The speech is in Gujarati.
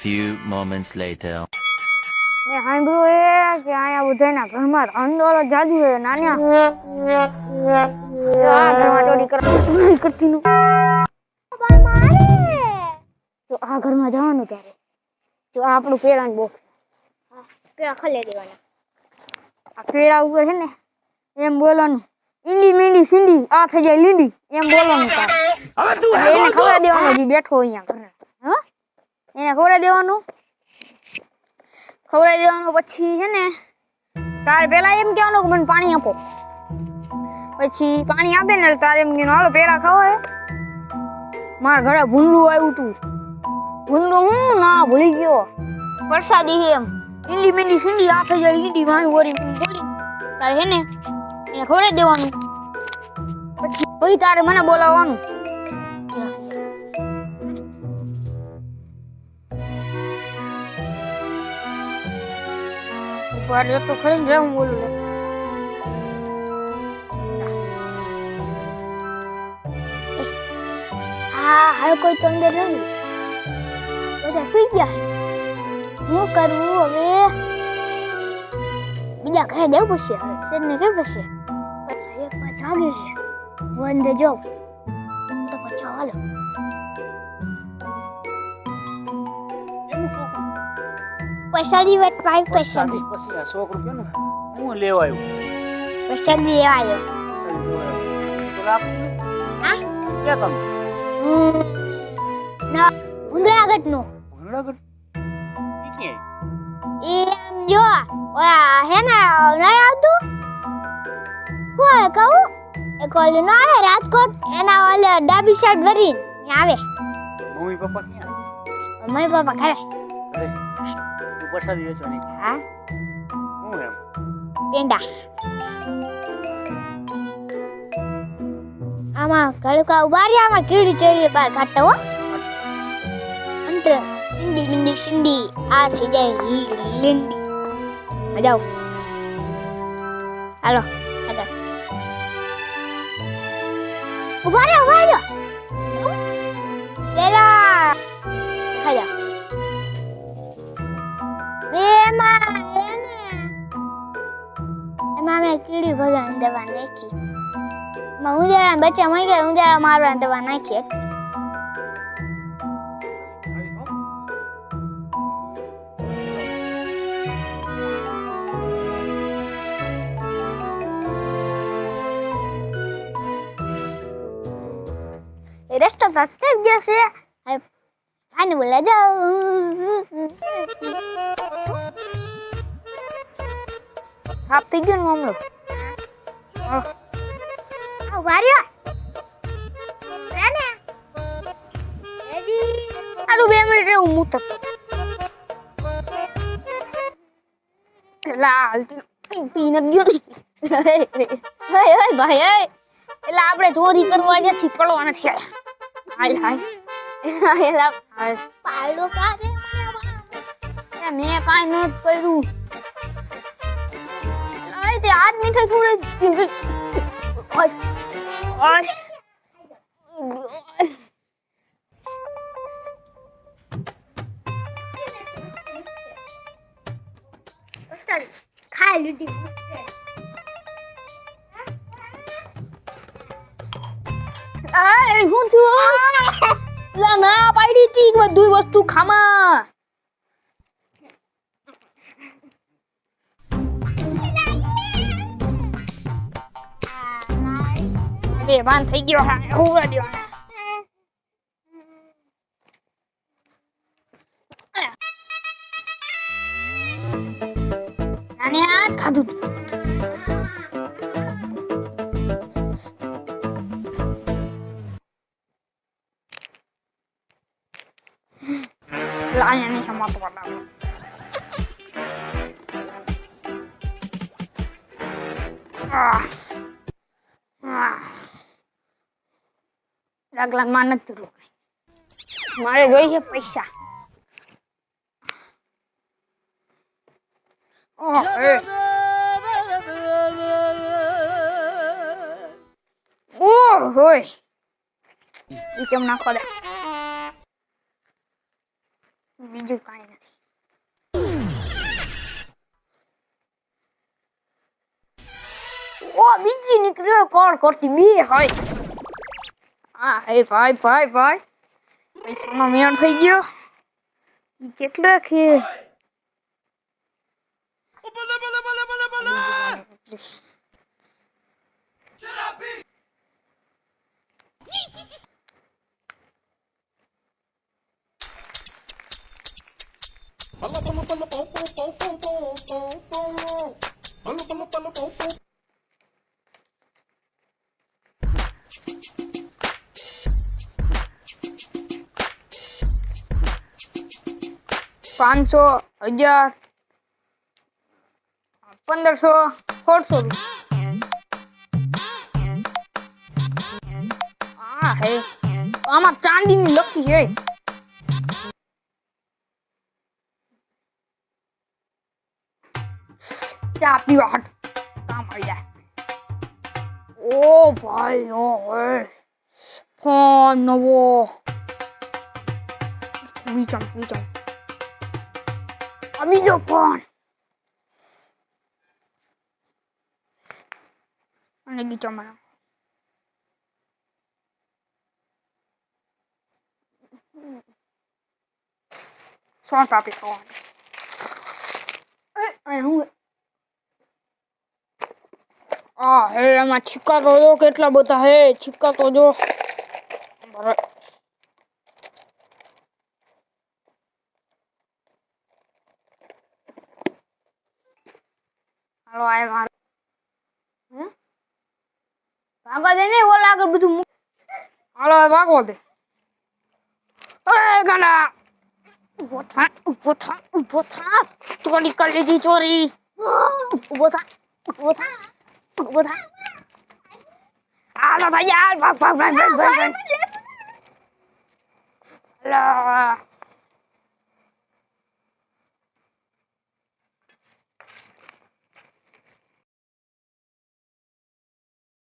few moments later. મેં સાંભળ્યું એ કે અહીંયા બધાના ઘરમાં અંદોલો જાદુ હે નાન્યા આ ઘરમાં ચોરી કરવા કરતી નું તો આ ઘરમાં જવાનું ત્યારે તો આ આપણું પેરાનું બોક્સ પેલા ખલે દેવાના આ પેડા ઉપર છે ને એમ બોલવાનું ઈંડી મીંડી સિંડી આ થઈ જાય લીંડી એમ બોલવાનું તારે એટલે એને ખબર દેવાનું જે બેઠો અહીંયા ઘરે હા એને ખવડાવી દેવાનું. ખવડાવી દેવાનું પછી છે ને, તારે પેલા એમ કહેવાનું કે મને પાણી આપો. પછી પાણી આપે ને તારે એમ કહેવાનું, હાલો પેલા ખાવા મારા ઘરે ભૂંડું આવ્યું તું. ભૂંડું હું ના ભૂલી ગયો. વરસાદી છે એમ. ઈંડી મીંડી સીંડી આ થઈ જાય ઈંડી વાણી વરી તારે હે ને, એને ખવડાવી દેવાનું. પછી તારે મને બોલાવવાનું. ઉપર જતો ખરી ને હું બોલું હા હવે કોઈ તો અંદર નથી બધા સુઈ ગયા હું કરવું હવે? બીજા ઘરે દેવું પડશે હવે. શેરને કેમ પડશે? એક માં જાગે છે હું તો પૈસાની વાત પાઈ પૈસા શાદી પછી આ છોકરું કેનું હું લેવા આવ્યો પૈસા દી આવ્યો શાદી લેવા આવ્યો તો લાપ હા કે તમે ના ઉંદરાગઢ? નો ભણડાગઢ ઈ ક્યાં એ આમ જો ઓયા હે ને નહીં આવતું? હું કહું? એ ઓલું નો આવે રાજકોટ એના ઓલે ડાબી સાઈડ કરીને આવે. મમ્મી પપ્પા ક્યાં? મમ્મી પપ્પા ઘરે. પ્રસાદી વેચવાની હા? હું એમ. પેંડા. આમાં કડકા ઊભા આમાં કીડી ચોરી બાર કાઢતા હો. અંતર લિંડી લિંડી સિંડી આ થઈ જાય લી- લીંડી. જાઓ. હાલો ઊભા રહ્યા ઊભા એમાં એને એમાં મેં કીડી ભગવાન દવા નાખી. બચ્ચા મરી ગયા ઉંદરા મારવાની દવા નાખી થઈ ગયો છે. હવે પાણી બોલા, જાઉં. સાફ થઈ ગયો ને મામલો વાર્યો આ તો હું મૂત લા હાલતી પીન નથી ગયો હે હે ભાઈ હે એટલે આપણે ચોરી કરવા જશે પડવા છે આયા હાય હાય એલા પાડો કાઢે એ મેં કાંઈ નથી કર્યું લાય તે આજ મીઠાઈ ખવડાવી ઓય ઓય ખાઈ લીધી આ હું છું લા ના પાડી તી બધું વસ્તુ ખામાં બે ભાન થઈ ગયો હા હુવા દ્યો આને આ જ ખાધું લાયા નહીં સમાતો પડાવો Ah. Ah. રગલામાં નથી રોકાય મારે જોઈએ પૈસા ઓહ, એ. ઓહ હોય ઈ ચમ નાખો દે બીજું કાંઈ ઓ બીજી નીકળ્યો કોણ કરતી બે હોય હા હે ભાઈ ભાઈ ભાઈ પૈસાનો મેળ થઈ ગયો ઈ કેટલા કે પાંચસો હજાર પંદરસો સોળસો હા હે આમાં ચાંદીની લકી છે ચા પીવા હટ કામ આવી જાય ઓ ભાઈ ઓ હે ફોન નવો બીજો બીજો આ બીજો ફોન અને બીજો મને સોન પાપડી ખાવાનું એ હું આ હે એમાં છીકા તો જો કેટલા બધા હે છીકા તો જો બરાબર Alla var går det? Ögonen! Ubåtar, ubåtar, ubåtar! Dålig kollegor, sorry! Ubåtar, ubåtar, ubåtar! Alla tar hjälp! Alla!